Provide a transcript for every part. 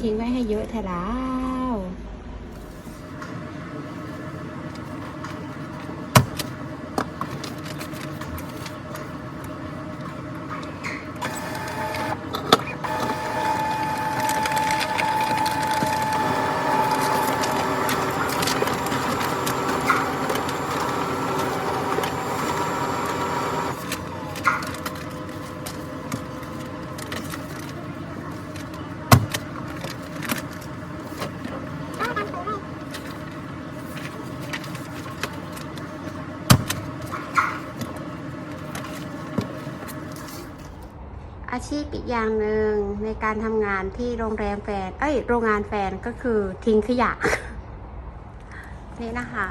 ทิ้งไว้ให้เยอะเถอะล่ะ อา ชีพอีกอย่างหนึ่งในการทำงานที่โรงแรมแฟน เอ้ย โรงงานแฟนก็คือทิ้งขยะ นี่นะคะ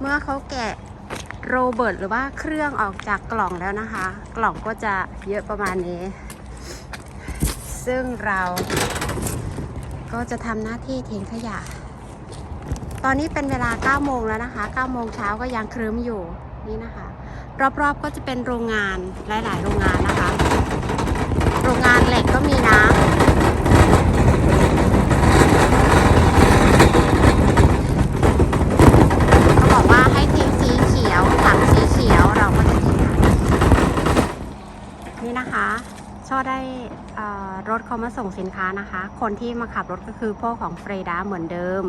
เมื่อเขาแกะโรเบิร์ตหรือว่าเครื่องออกจากกล่องแล้วนะคะ กล่องก็จะเยอะประมาณนี้ ซึ่งเราก็จะทำหน้าที่ทิ้งขยะ ตอนนี้เป็นเวลา 9 โมงแล้วนะคะ9โมงเช้าก็ยังครึ้มอยู่นี่นะคะ รอบๆก็จะเป็นโรงงานหลาย ๆ โรงงานนะคะ โรงงานเหล็กก็มีนะเขาบอกว่าให้ทิ้งสีเขียวถังสีเขียวเราก็จะทิ้งนี่นะคะช่อได้รถเขามาส่งสินค้านะคะ คนที่มาขับรถก็คือพ่อของเฟรดาเหมือนเดิม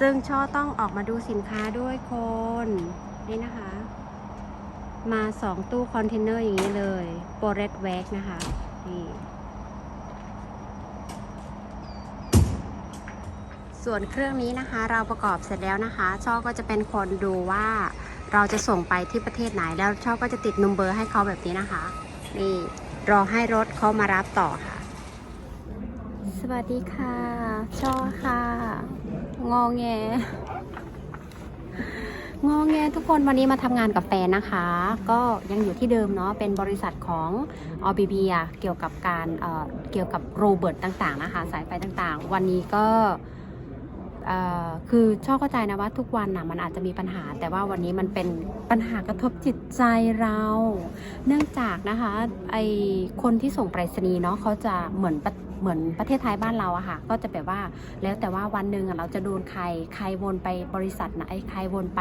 ซึ่งช่อต้องออกมาดูสินค้าด้วยคนนี่นะคะ มาสองตู้คอนเทนเนอร์อย่างนี้เลยโปรเรตแวกนะคะ นี่ส่วนเครื่องนี้นะคะเราประกอบเสร็จแล้วนะคะช่อก็จะเป็นคนดูว่าเราจะส่งไปที่ประเทศไหนแล้วช่อก็จะติดนัมเบอร์ให้เขาแบบนี้นะคะ นี่รอให้รถเขามารับต่อค่ะ สวัสดีค่ะ ช่อค่ะ งอแง งอแงทุกคนวันนี้มาทำงานกับแฟนนะคะ ก็ยังอยู่ที่เดิมเนาะเป็นบริษัทของอ b b อะเกี่ยวกับการเเกี่ยวกับโรเบิร์ตต่างๆนะคะสายไฟต่างๆ วันนี้ก็คือชอบเข้าใจนะว่าทุกวันน่ะมันอาจจะมีปัญหา แต่ว่าวันนี้มันเป็นปัญหากระทบจิตใจเรา เนื่องจากนะคะไอคนที่ส่งไปรษณีย์เนาะเขาจะเหมือนป เหมือนประเทศไทยบ้านเราอะค่ะ ก็จะแบบว่าแล้วแต่ว่าวันหนึ่งอะเราจะโดนใครใครวนไปบริษัทไหนใครวนไป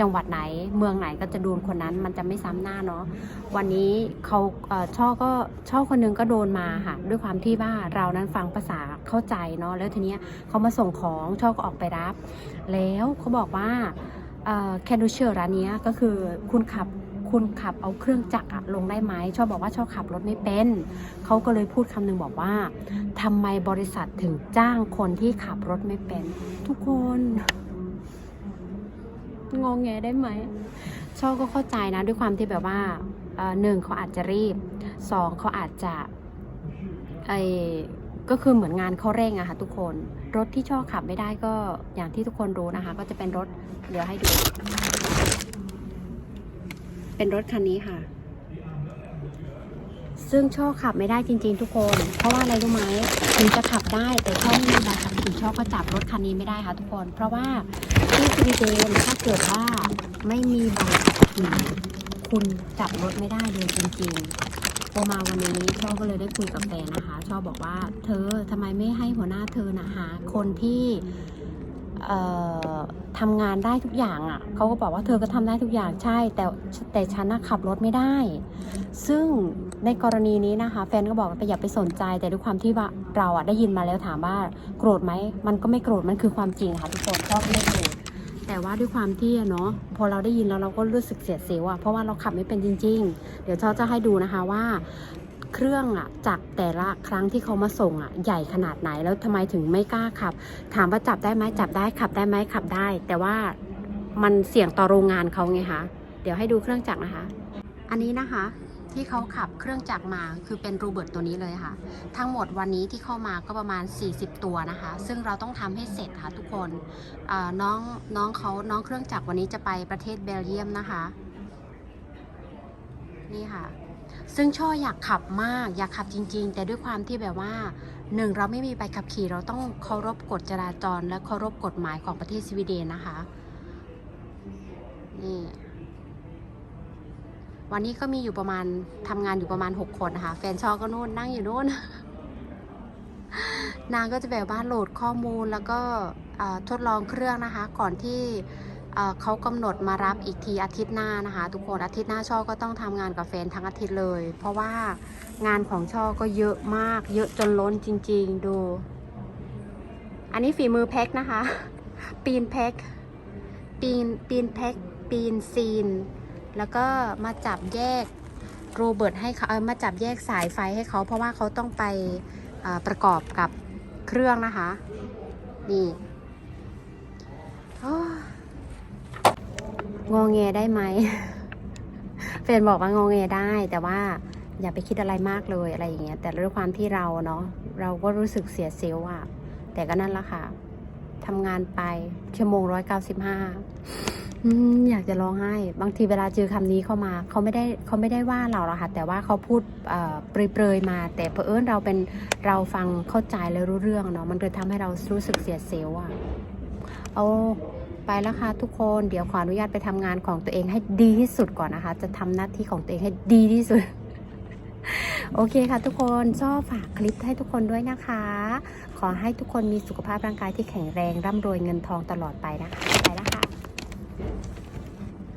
จังหวัดไหน เมืองไหนก็จะโดนคนนั้นมันจะไม่ซ้ำหน้าเนาะวันนี้เขาเช่อก็ช่อคนนึงก็โดนมาค่ะ ด้วยความที่ว่าเรานั้นฟังภาษาเข้าใจเนาะแล้วทีเนี้ยเขามาส่งของช่อก็ออกไปรับ แล้วเขาบอกว่าแคนดูเชอร์ร้านนี้ก็คือคุณขับ คุณขับเอาเครื่องจักรลงได้ไหมชอบบอกว่าชอบขับรถไม่เป็นเขาก็เลยพูดคำนึงบอกว่าทำไมบริษัทถึงจ้างคนที่ขับรถไม่เป็น ทุกคนงงแงได้ไหมชอบก็เข้าใจนะด้วยความที่แบบว่าหนึ่งเขาอาจจะรีบสองเขาอาจจะไอก็คือเหมือนงานเขาเร่งอะค่ะทุกคน รถที่ชอบขับไม่ได้ก็อย่างที่ทุกคนรู้นะคะ ก็จะเป็นรถเดี๋ยวให้ดู เป็นรถคันนี้ค่ะ ซึ่งช่อขับไม่ได้จริง ๆ ทุกคน เพราะว่าอะไรรู้ไหมถึงจะขับได้แต่ช่อไม่มีใบขับขี่ช่อก็จับรถคันนี้ไม่ได้ค่ะ ทุกคน เพราะว่าที่สวีเดนถ้าเกิดว่าไม่มีใบขับขี่คุณจับรถไม่ได้เลยจริงๆ พอมาวันนี้ช่อก็เลยได้คุยกับแฟนนะคะ ช่อบอกว่า เธอทำไมไม่ให้หัวหน้าเธอนะหาคนที่ ทำงานได้ทุกอย่างอะ่ะเขาก็บอกว่าเธอก็ทำได้ทุกอย่างใช่ แต่แต่ฉันน่ะขับรถไม่ได้ ซึ่งในกรณีนี้นะคะ แฟนก็บอกว่าอย่าไปสนใจ แต่ด้วยความที่ว่าเราอะได้ยินมาแล้วถามว่าโกรธไหมมันก็ไม่โกรธมันคือความจริงค่ะทุกคนพ่อก็ไม่โกรธแต่ว่าด้วยความที่เนาะพอเราได้ยินแล้วเราก็รู้สึกเสียเซลล์อะเพราะว่าเราขับไม่เป็นจริง ๆ เดี๋ยวเขาจะให้ดูนะคะว่า เครื่องอะจากแต่ละครั้งที่เขามาส่งอะใหญ่ขนาดไหนแล้วทำไมถึงไม่กล้าขับ ถามว่าจับได้ไหมจับได้ขับได้ไหมขับได้ แต่ว่ามันเสี่ยงต่อโรงงานเขาไงคะเดี๋ยวให้ดูเครื่องจักรนะคะ อันนี้นะคะที่เขาขับเครื่องจักรมาคือเป็นโรเบิร์ตตัวนี้เลยค่ะ ทั้งหมดวันนี้ที่เข้ามาก็ประมาณ 40 ตัวนะคะ ซึ่งเราต้องทำให้เสร็จค่ะทุกคนน้องน้องเขาน้องเครื่องจักรวันนี้จะไปประเทศเบลเยียมนะคะ นี่ค่ะ ซึ่งช่ออยากขับมากอยากขับจริง ๆ แต่ด้วยความที่แบบว่าหนึ่งเราไม่มีใบขับขี่เราต้องเคารพกฎจราจร และเคารพกฎหมายของประเทศสวีเดนนะคะนี่วันนี้ก็มีอยู่ประมาณทำงานอยู่ประมาณ 6 คนนะคะ แฟนชอก็นู่นนั่งอยู่นู่น นางก็จะแบบว่าโหลดข้อมูลแล้วก็ทดลองเครื่องนะคะ ก่อนที่ เเขากำหนดมารับอีกทีอาทิตย์หน้านะคะ ทุกคนอาทิตย์หน้าช่อก็ต้องทำงานกับแฟนทั้งอาทิตย์เลย เพราะว่างานของช่อก็เยอะมาก เยอะจนล้นจริง ๆ ดู อันนี้ฝีมือแพ็คนะคะ ปีนแพ็คปีนปีนแพ็คปีนซีน แล้วก็มาจับแยกโรเบิร์ตให้เขาเออมาจับแยกสายไฟให้เขาเพราะว่าเขาต้องไปประกอบกับเครื่องนะคะ นี่ งอแงได้ไหมเฟนบอกว่างอแงได้ แต่ว่าอย่าไปคิดอะไรมากเลยอะไรอย่างเงี้ยแต่ด้วยความที่เราเนาะเราก็รู้สึกเสียเซลล์อะแต่ก็นั่นละค่ะทำงานไปชั่วโมงร้อยเก้าสิบห้าอยากจะร้องไห้ บางทีเวลาเจอคำนี้เข้ามา เขาไม่ได้เขาไม่ได้ว่าเราหรอกค่ะ แต่ว่าเขาพูดเอ่อเปรยๆมา แต่เผอิญเราเป็นเราฟังเข้าใจและรู้เรื่องเนาะมันเลยทำให้เรารู้สึกเสียเซลล์อะเอา ไปแล้วค่ะทุกคน เดี๋ยวขออนุญาตไปทำงานของตัวเองให้ดีที่สุดก่อนนะคะ จะทำหน้าที่ของตัวเองให้ดีที่สุด โอเคค่ะทุกคนชอบฝากคลิปให้ทุกคนด้วยนะคะ ขอให้ทุกคนมีสุขภาพร่างกายที่แข็งแรงร่ำรวยเงินทองตลอดไปนะคะไปแล้วค่ะ